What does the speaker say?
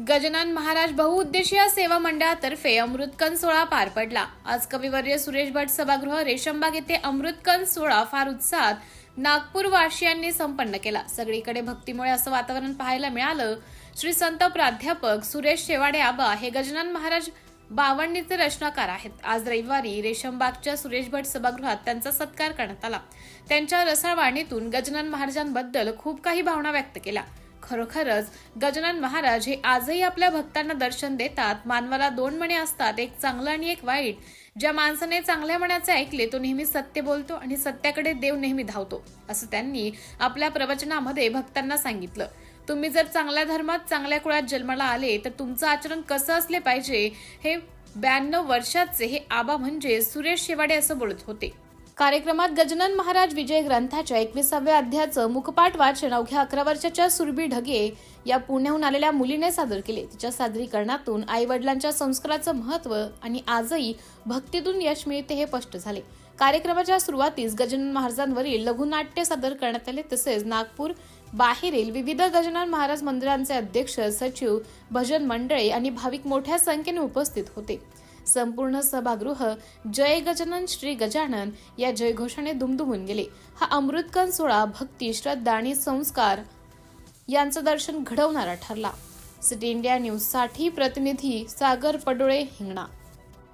गजानन महाराज बहुउद्देशीय सेवा मंडळातर्फे अमृतकन सोहळा पार पडला. आज कविवर्य सुरेश भट सभागृह रेशमबाग येथे अमृतकन सोहळा फार उत्साहात नागपूर वासियांनी संपन्न केला. सगळीकडे भक्तीमुळे असं वातावरण पाहायला मिळालं. श्री संत प्राध्यापक सुरेश शेवाडे आबा हे गजानन महाराज बावणीचे रचनाकार आहेत. आज रविवारी रेशमबागच्या सुरेश भट सभागृहात त्यांचा सत्कार करण्यात आला. त्यांच्या रसाळ वाणीतून गजानन महाराजांबद्दल खूप काही भावना व्यक्त केल्या. खरोखरच गजानन महाराज हे आजही आपल्या भक्तांना दर्शन देतात. मानवाला दोन मणे असतात एक चांगलं आणि एक वाईट. ज्या माणसाने चांगल्या मनाचे ऐकले तो नेहमी सत्य बोलतो आणि सत्याकडे देव नेहमी धावतो असं त्यांनी आपल्या प्रवचनामध्ये भक्तांना सांगितलं. तुम्ही जर चांगल्या धर्मात चांगल्या कुळात जन्माला आले तर तुमचं आचरण कसं असले पाहिजे हे ब्याण्णव वर्षाचे हे आबा म्हणजे सुरेश शेवाडे असं बोलत होते. कार्यक्रमात गजानन महाराज विजय ग्रंथाच्या एकविसाव्या अध्यायाचं मुखपाठ वाचन अवघ्या अकरा वर्षाच्या सुरभी ढगे या पुण्याहून आलेल्या मुलीने सादर केले. तिच्या सादरीकरणातून आई वडिलांच्या संस्काराचं महत्त्व आणि आजही भक्तीतून यश मिळते हे स्पष्ट झाले. कार्यक्रमाच्या सुरुवातीस गजानन महाराजांवरील लघुनाट्य सादर करण्यात आले. तसेच नागपूर बाहेरील विविध गजानन महाराज मंदिरांचे अध्यक्ष सचिव भजन मंडळे आणि भाविक मोठ्या संख्येने उपस्थित होते. संपूर्ण सभागृह जय गजानन श्री गजानन या जयघोषाने दुमदुमून गेले. हा अमृतकन सोहळा भक्ती श्रद्धा आणि संस्कार यांचं दर्शन घडवणारा ठरला. सिटी इंडिया न्यूजसाठी प्रतिनिधी सागर पडोळे हिंगणा.